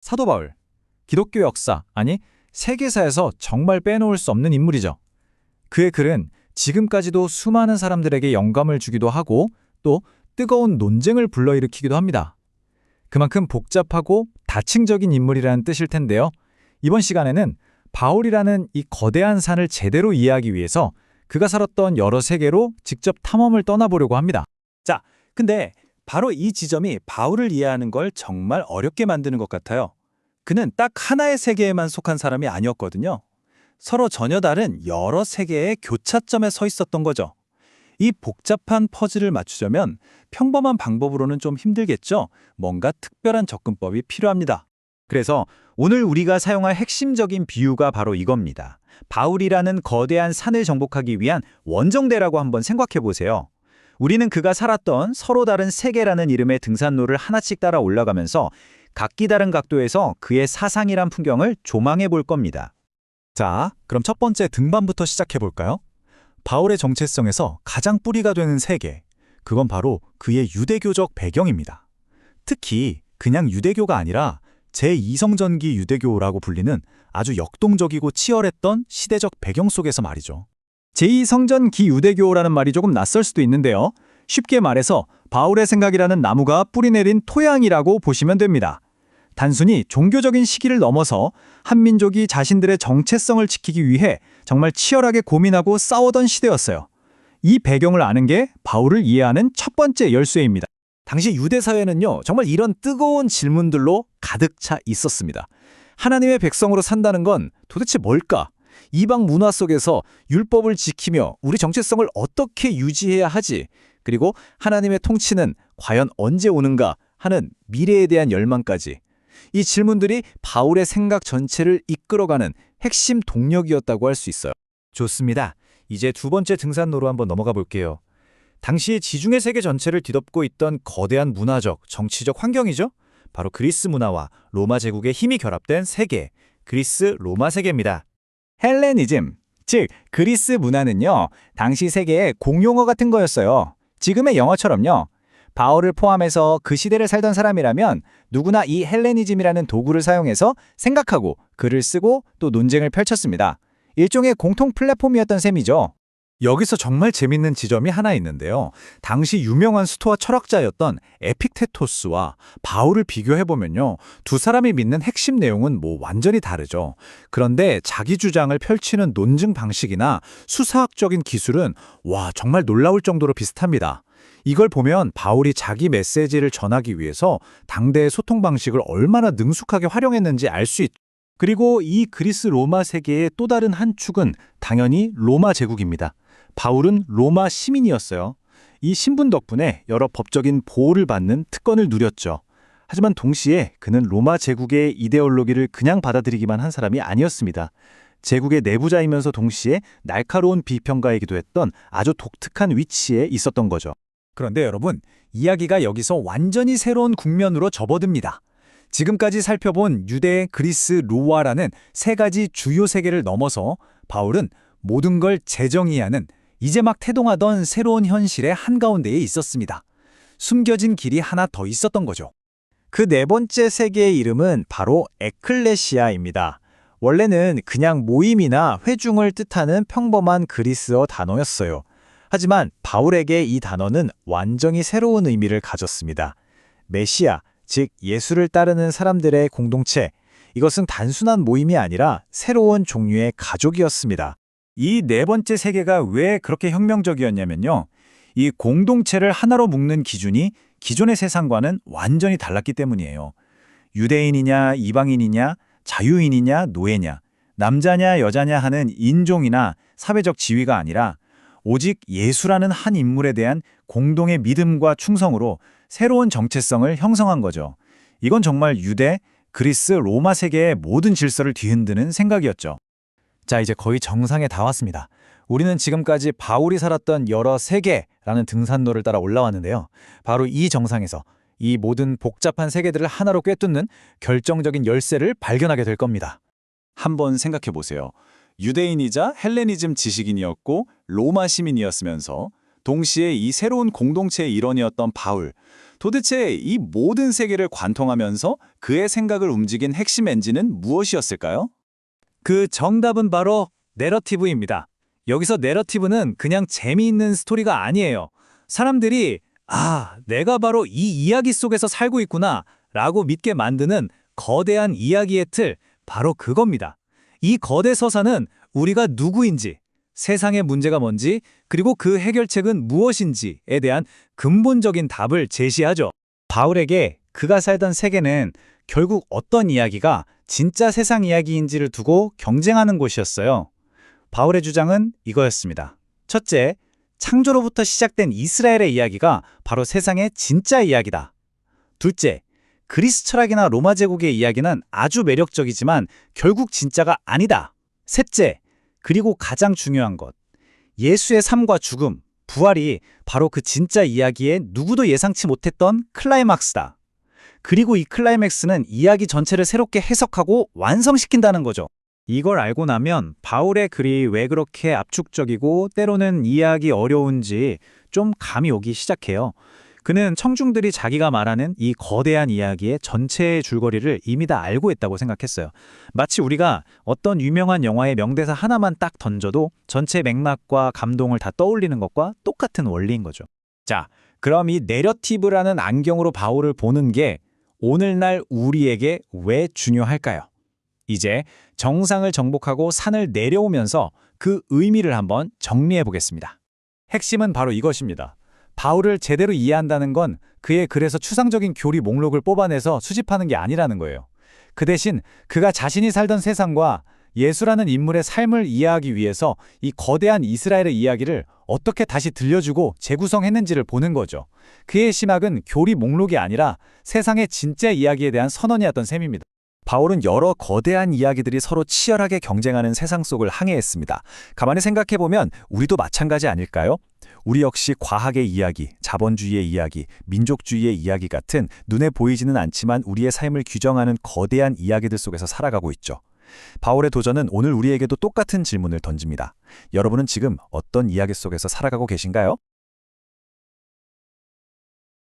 사도 바울, 기독교 역사, 아니 세계사에서 정말 빼놓을 수 없는 인물이죠. 그의 글은 지금까지도 수많은 사람들에게 영감을 주기도 하고 또 뜨거운 논쟁을 불러일으키기도 합니다. 그만큼 복잡하고 다층적인 인물이라는 뜻일 텐데요. 이번 시간에는 바울이라는 이 거대한 산을 제대로 이해하기 위해서 그가 살았던 여러 세계로 직접 탐험을 떠나보려고 합니다. 자, 근데 바로 이 지점이 바울을 이해하는 걸 정말 어렵게 만드는 것 같아요. 그는 딱 하나의 세계에만 속한 사람이 아니었거든요. 서로 전혀 다른 여러 세계의 교차점에 서 있었던 거죠. 이 복잡한 퍼즐을 맞추려면 평범한 방법으로는 좀 힘들겠죠. 뭔가 특별한 접근법이 필요합니다. 그래서 오늘 우리가 사용할 핵심적인 비유가 바로 이겁니다. 바울이라는 거대한 산을 정복하기 위한 원정대라고 한번 생각해 보세요. 우리는 그가 살았던 서로 다른 세계라는 이름의 등산로를 하나씩 따라 올라가면서 각기 다른 각도에서 그의 사상이란 풍경을 조망해 볼 겁니다. 자, 그럼 첫 번째 등반부터 시작해 볼까요? 바울의 정체성에서 가장 뿌리가 되는 세계, 그건 바로 그의 유대교적 배경입니다. 특히 그냥 유대교가 아니라 제2성전기 유대교라고 불리는 아주 역동적이고 치열했던 시대적 배경 속에서 말이죠. 제2성전 기 유대교라는 말이 조금 낯설 수도 있는데요. 쉽게 말해서 바울의 생각이라는 나무가 뿌리내린 토양이라고 보시면 됩니다. 단순히 종교적인 시기를 넘어서 한민족이 자신들의 정체성을 지키기 위해 정말 치열하게 고민하고 싸우던 시대였어요. 이 배경을 아는 게 바울을 이해하는 첫 번째 열쇠입니다. 당시 유대 사회는요, 정말 이런 뜨거운 질문들로 가득 차 있었습니다. 하나님의 백성으로 산다는 건 도대체 뭘까? 이방 문화 속에서 율법을 지키며 우리 정체성을 어떻게 유지해야 하지? 그리고 하나님의 통치는 과연 언제 오는가 하는 미래에 대한 열망까지. 이 질문들이 바울의 생각 전체를 이끌어가는 핵심 동력이었다고 할 수 있어요. 좋습니다. 이제 두 번째 등산로로 한번 넘어가 볼게요. 당시 지중해 세계 전체를 뒤덮고 있던 거대한 문화적, 정치적 환경이죠. 바로 그리스 문화와 로마 제국의 힘이 결합된 세계, 그리스 로마 세계입니다. 헬레니즘, 즉 그리스 문화는요. 당시 세계의 공용어 같은 거였어요. 지금의 영어처럼요. 바울을 포함해서 그 시대를 살던 사람이라면 누구나 이 헬레니즘이라는 도구를 사용해서 생각하고 글을 쓰고 또 논쟁을 펼쳤습니다. 일종의 공통 플랫폼이었던 셈이죠. 여기서 정말 재밌는 지점이 하나 있는데요. 당시 유명한 스토아 철학자였던 에픽테토스와 바울을 비교해보면요. 두 사람이 믿는 핵심 내용은 뭐 완전히 다르죠. 그런데 자기 주장을 펼치는 논증 방식이나 수사학적인 기술은 와, 정말 놀라울 정도로 비슷합니다. 이걸 보면 바울이 자기 메시지를 전하기 위해서 당대의 소통 방식을 얼마나 능숙하게 활용했는지 알 수 있죠. 그리고 이 그리스 로마 세계의 또 다른 한 축은 당연히 로마 제국입니다. 바울은 로마 시민이었어요. 이 신분 덕분에 여러 법적인 보호를 받는 특권을 누렸죠. 하지만 동시에 그는 로마 제국의 이데올로기를 그냥 받아들이기만 한 사람이 아니었습니다. 제국의 내부자이면서 동시에 날카로운 비평가이기도 했던 아주 독특한 위치에 있었던 거죠. 그런데 여러분, 이야기가 여기서 완전히 새로운 국면으로 접어듭니다. 지금까지 살펴본 유대, 그리스, 로아라는 세 가지 주요 세계를 넘어서 바울은 모든 걸 재정의하는 이제 막 태동하던 새로운 현실의 한가운데에 있었습니다. 숨겨진 길이 하나 더 있었던 거죠. 그 네 번째 세계의 이름은 바로 에클레시아입니다. 원래는 그냥 모임이나 회중을 뜻하는 평범한 그리스어 단어였어요. 하지만 바울에게 이 단어는 완전히 새로운 의미를 가졌습니다. 메시아, 즉 예수를 따르는 사람들의 공동체, 이것은 단순한 모임이 아니라 새로운 종류의 가족이었습니다. 이 네 번째 세계가 왜 그렇게 혁명적이었냐면요. 이 공동체를 하나로 묶는 기준이 기존의 세상과는 완전히 달랐기 때문이에요. 유대인이냐, 이방인이냐, 자유인이냐, 노예냐, 남자냐, 여자냐 하는 인종이나 사회적 지위가 아니라 오직 예수라는 한 인물에 대한 공동의 믿음과 충성으로 새로운 정체성을 형성한 거죠. 이건 정말 유대, 그리스, 로마 세계의 모든 질서를 뒤흔드는 생각이었죠. 자, 이제 거의 정상에 다 왔습니다. 우리는 지금까지 바울이 살았던 여러 세계라는 등산로를 따라 올라왔는데요. 바로 이 정상에서 이 모든 복잡한 세계들을 하나로 꿰뚫는 결정적인 열쇠를 발견하게 될 겁니다. 한번 생각해 보세요. 유대인이자 헬레니즘 지식인이었고 로마 시민이었으면서 동시에 이 새로운 공동체의 일원이었던 바울. 도대체 이 모든 세계를 관통하면서 그의 생각을 움직인 핵심 엔진은 무엇이었을까요? 그 정답은 바로 내러티브입니다. 여기서 내러티브는 그냥 재미있는 스토리가 아니에요. 사람들이 아, 내가 바로 이 이야기 속에서 살고 있구나 라고 믿게 만드는 거대한 이야기의 틀, 바로 그겁니다. 이 거대 서사는 우리가 누구인지, 세상의 문제가 뭔지, 그리고 그 해결책은 무엇인지에 대한 근본적인 답을 제시하죠. 바울에게 그가 살던 세계는 결국 어떤 이야기가 진짜 세상 이야기인지를 두고 경쟁하는 곳이었어요. 바울의 주장은 이거였습니다. 첫째, 창조로부터 시작된 이스라엘의 이야기가 바로 세상의 진짜 이야기다. 둘째, 그리스 철학이나 로마 제국의 이야기는 아주 매력적이지만 결국 진짜가 아니다. 셋째, 그리고 가장 중요한 것. 예수의 삶과 죽음, 부활이 바로 그 진짜 이야기에 누구도 예상치 못했던 클라이막스다. 그리고 이 클라이맥스는 이야기 전체를 새롭게 해석하고 완성시킨다는 거죠. 이걸 알고 나면 바울의 글이 왜 그렇게 압축적이고 때로는 이해하기 어려운지 좀 감이 오기 시작해요. 그는 청중들이 자기가 말하는 이 거대한 이야기의 전체의 줄거리를 이미 다 알고 있다고 생각했어요. 마치 우리가 어떤 유명한 영화의 명대사 하나만 딱 던져도 전체 맥락과 감동을 다 떠올리는 것과 똑같은 원리인 거죠. 자, 그럼 이 내러티브라는 안경으로 바울을 보는 게 오늘날 우리에게 왜 중요할까요? 이제 정상을 정복하고 산을 내려오면서 그 의미를 한번 정리해 보겠습니다. 핵심은 바로 이것입니다. 바울을 제대로 이해한다는 건 그의 글에서 추상적인 교리 목록을 뽑아내서 수집하는 게 아니라는 거예요. 그 대신 그가 자신이 살던 세상과 예수라는 인물의 삶을 이해하기 위해서 이 거대한 이스라엘의 이야기를 어떻게 다시 들려주고 재구성했는지를 보는 거죠. 그의 심학은 교리 목록이 아니라 세상의 진짜 이야기에 대한 선언이었던 셈입니다. 바울은 여러 거대한 이야기들이 서로 치열하게 경쟁하는 세상 속을 항해했습니다. 가만히 생각해보면 우리도 마찬가지 아닐까요? 우리 역시 과학의 이야기, 자본주의의 이야기, 민족주의의 이야기 같은 눈에 보이지는 않지만 우리의 삶을 규정하는 거대한 이야기들 속에서 살아가고 있죠. 바울의 도전은 오늘 우리에게도 똑같은 질문을 던집니다. 여러분은 지금 어떤 이야기 속에서 살아가고 계신가요?